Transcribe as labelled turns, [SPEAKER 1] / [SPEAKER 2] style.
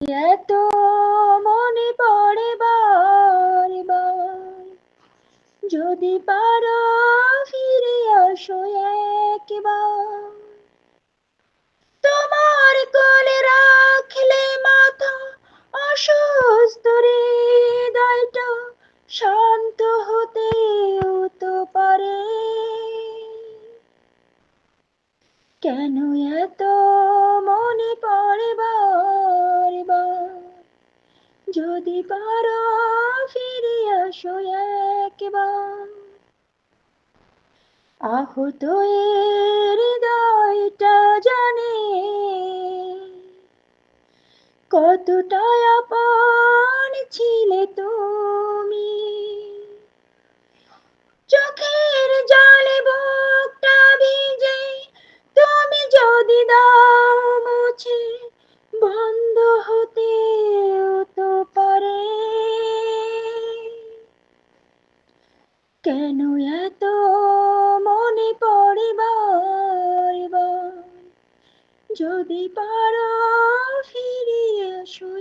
[SPEAKER 1] এত মনে পড়ে বার বার যদি পারো ফিরে আসো একবার। তোমার কোলে রাখলে মাথা অসুস্থ, হৃদয়টা শান্ত হতেও তো পারে। কেন এত মনে পড়ে বার যদি পারো ফিরে আসো একবার। আহত হৃদয়টা জানে কতটা আপন ছিলে তুমি। চোখের জলে বুকটা ভিজে তুমি যদি দাও মুছে কেন এত মনে পড়ে বার বার যদি পারো ফিরিয়ে একবার